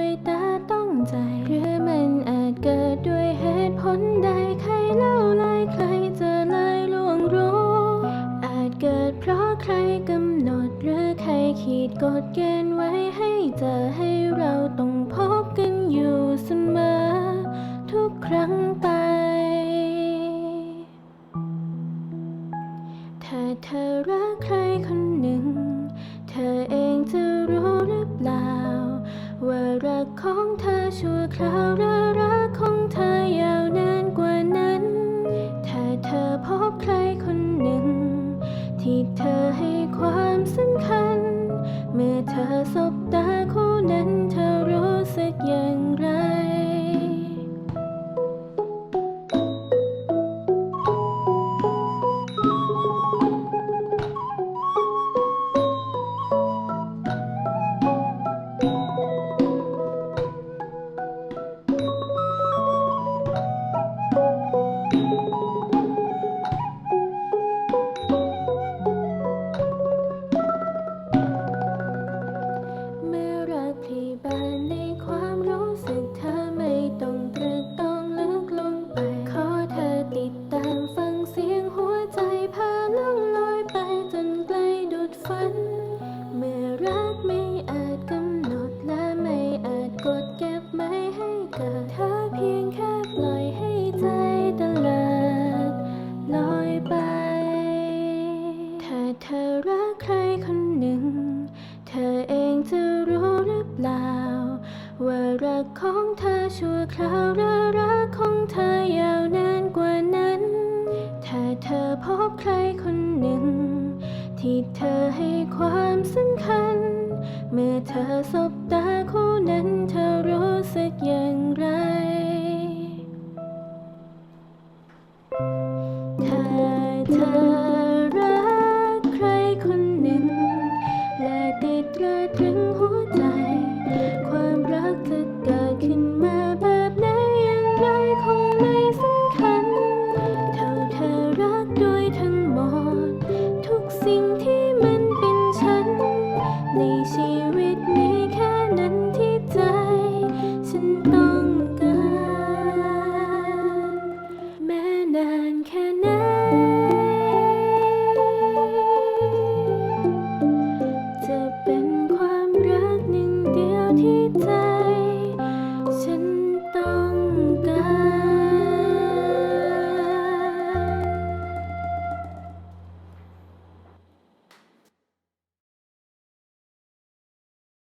ด้วยตาต้องใจหรือมันอาจเกิดด้วยเหตุผลใดใครเล่าลายใครจะเลยล่วงรู้ อาจเกิดเพราะใครกำหนดหรือใครขีดกฎเกณฑ์ไว้ให้เจอให้เราต้องพบกันอยู่เสมอ ทุกครั้งไปถ้าเธอรักใครคนหนึ่ง เธอเองจะรู้หรือเปล่า ว่ารักของเธอชั่วคราวและรักของเธอยาวนานกว่านั้น ถ้าเธอพบใคร หัวใจพาล่องลอยไปจนไกลดุดฝัน เมื่อรักไม่อาจกำหนดและไม่อาจกดเก็บไม่ให้เกิดเธอเพียงแค่ปล่อยให้ใจตะลิดลอยไป ถ้าเธอรักใครคนหนึ่ง เธอเองจะรู้หรือเปล่า ว่ารักของเธอชั่วคราวและรักของเธอยาวนานกว่านั้น ถ้าเธอพบใครคนหนึ่ง ที่เธอให้ความสำคัญ เมื่อเธอสบตาคู่นั้นเธอรู้สึกอย่างไร ถ้าเธอ จะ